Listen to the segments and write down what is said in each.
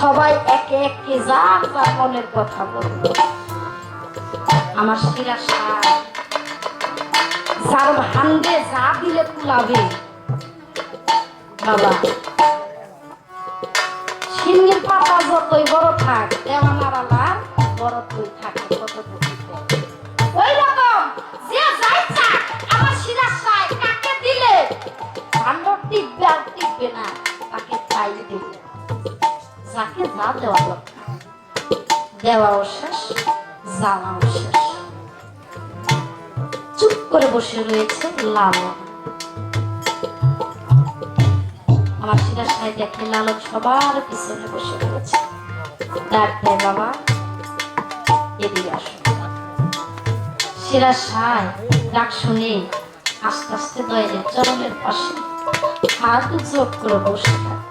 সবাই একে একে যা যার মনের কথা বলল আমার শিরা সার, যার যা দিলে কুলাবে। বাবা সিংহের পাতা যতই বড় থাক দেওয়ানার আলার বড় তুই থাকে যে কাকে দিলে? না, তাকে যাকে যা দেওয়া দরকার। দেওয়াও চুপ করে বসে রয়েছে লালন। আমার শিরা সাই দেখে লালন সবার পিছনে বসে রয়েছে। ডাক দেয় বাবা, এদিকে আসো শিরা সাই ডাক শুনে আস্তে আস্তে দয়ের চরণের পাশে হাত জোট করে বসে থাকে।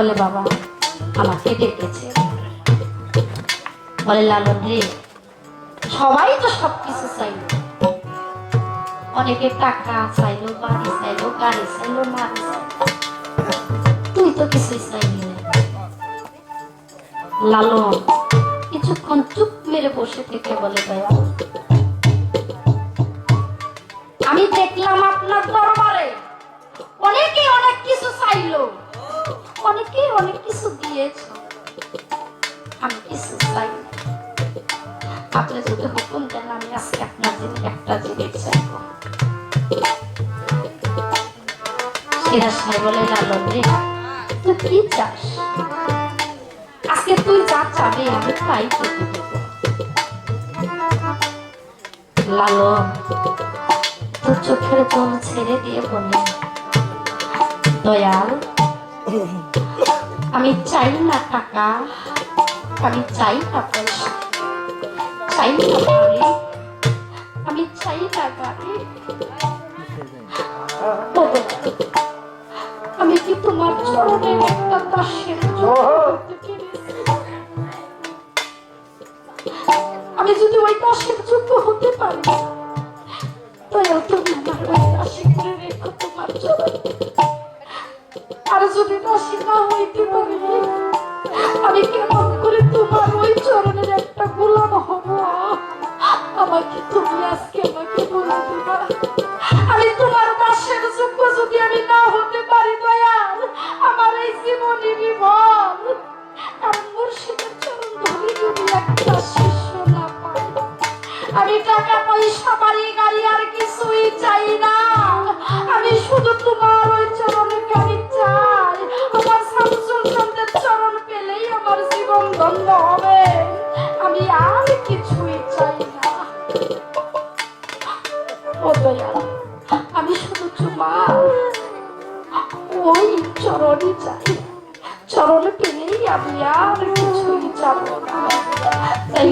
বলে, বাবা আমাকে ডেকেছে বলে লালন রে সবাই তো সবকিছু চাইলো। অনেকে টাকা চাইলো, বাড়ি চাইলো, গাড়ি চাইলো নারী তুই তো কিছুই চাইলি না লালন কিছুক্ষণ চুপ মেরে বসে থেকে বলে, দয়া আমি দেখলাম আপনার দরবারে অনেকে অনেক কিছু চাইলো। অনেকে অনেক কিছু দিয়েছে। আমি কিছু চাই আপনি যদি হুকুম দেন, আমি আজকে আপনার জন্য একটা জিনিস চাইব। তুই কি চাস? আজকে তুই যা চাবি, আমি তাই লালন, তোর চোখের জল ছেড়ে দিয়ে বলে, দয়াল আমি চাই না টাকা আমি চাই না পয়সা চাই না বাড়ি আমি চাই না গাড়ি আমি কি তোমার চরণের একটা দাসের? আমি যদি ওই দাসের যোগ্য হতে পারি দয়াল তুমি আমার দাসী করে রেখো তোমার চরণে। আর যদি না হইতে পারি আমি কেমন করে তোমার ওই চরণের একটা গোলাম হব? আমাকে তুমি আজকে আমাকে বলে দিবা। আমি তোমার দাসের যোগ্য যদি আমি না হতে পারি, দয়াল, আমার এই জীবনই বিভল আর মুর্শিদের চরণ ধরে যদি একটা শিষ্য না পাই আমি টাকা পয়সা, বাড়ি, গাড়ি আর কিছুই চাই না। আমি শুধু তোমার ওই চরণের চাই পেলেই আমি আর কিছুই চাই ও আমি শুধু তোমার ওই চরণই চাই চরণ পেলেই আমি আর কিছুই চাবো না। তাই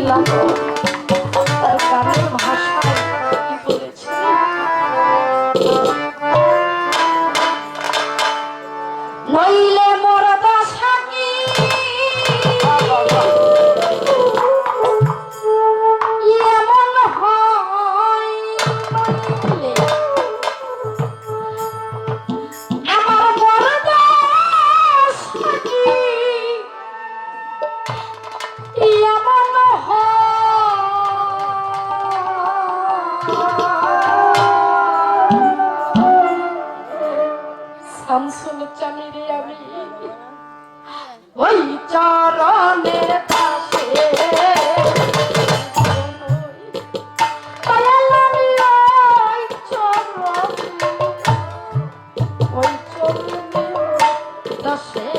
say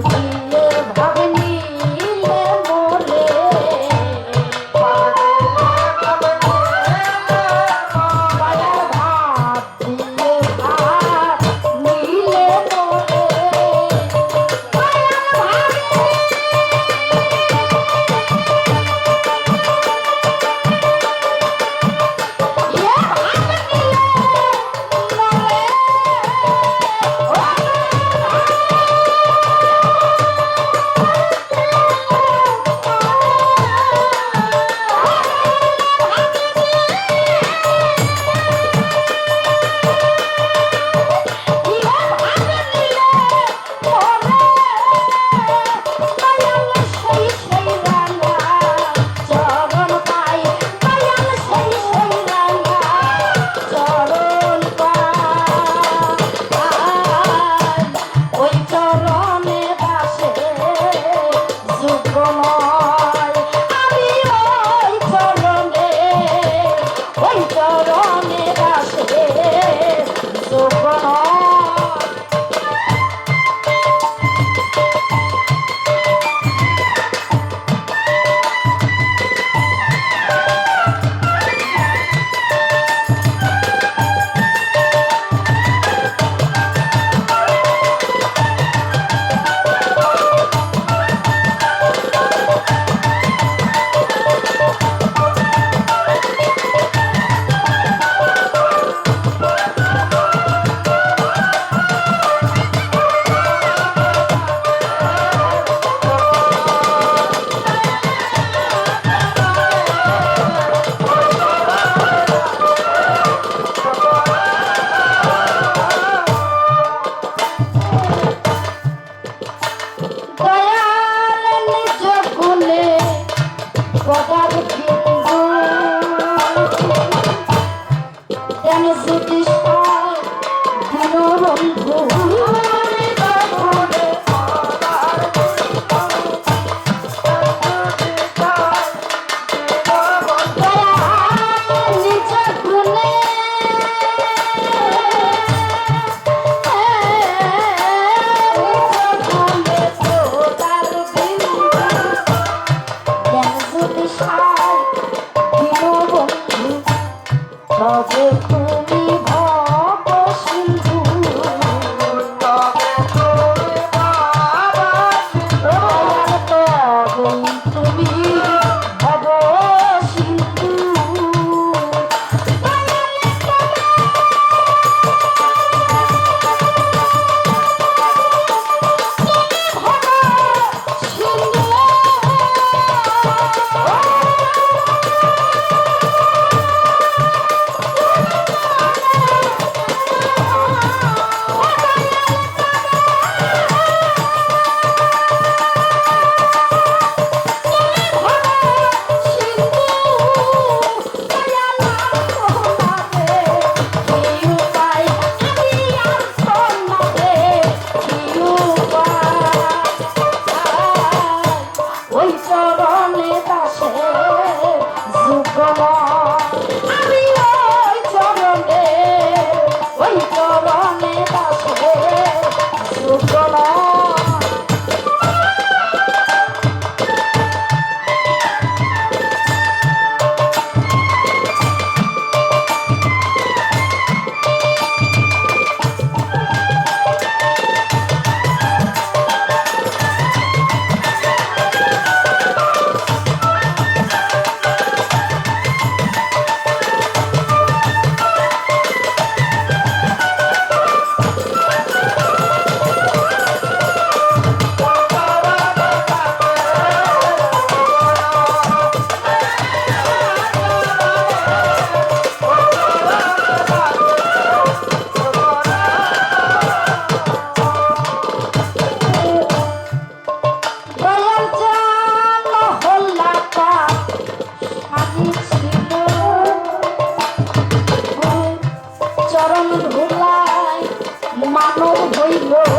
Thank you. ধৈর্য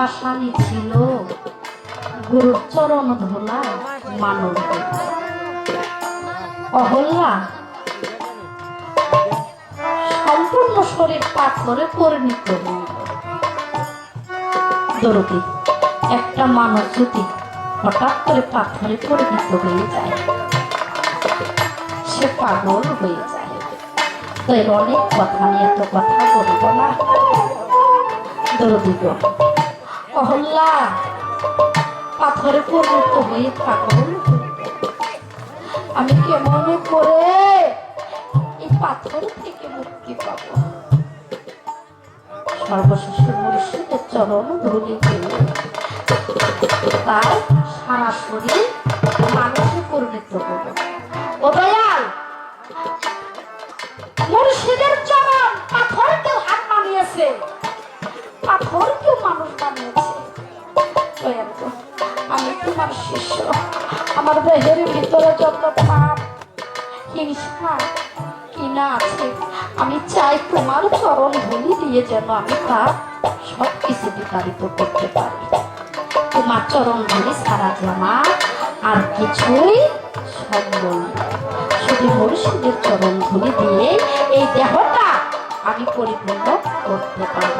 পাশানি ছিল। গুরুর চরণ ধোলা মানব অহল্লা সম্পূর্ণ শরীর পাথরে পরিণত দরদি একটা মানুষ যদি হঠাৎ করে পাথরে পরিণত হয়ে যায়, সে পাগল হয়ে যায়। তো অনেক কথা নিয়ে এত কথা বলব না। দরদিগ মহল্লা পাথরে পরিণত হয়ে থাকো আমি কেমন করে এই পাথর থেকে মুক্তি পাব? সর্বশেষ মুর্শিদের চরণ ধরে তার সারা শরীর মানুষে পরিণত হল ও দয়াল মুর্শিদের চরণ পাথর কেউ হাত মানিয়েছে পাথর আমি তোমার শিষ্য, আমার দেহের ভিতরে যত পাপ হিংসা কিনা আছে, আমি চাই তোমার চরণ ধুলি দিয়ে যেন আমি তার সব কিছু বিতাড়িত করতে পারি তোমার চরণ ধুলি সারা জামা আর কিছুই সম্ভব। শুধু মুর্শিদের চরণ ধুলি দিয়ে এই দেহটা আমি পরিপূর্ণ করতে পারব